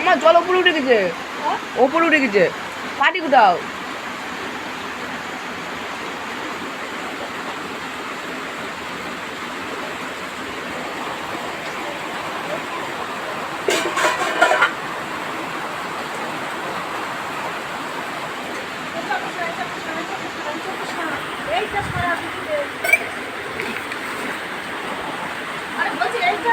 আমার জল উপরে উঠে গেছে। হ্যাঁ? ওপরে উঠে গেছে। পাটি কোথাও? এইটা সারা আরে বলছি এইটা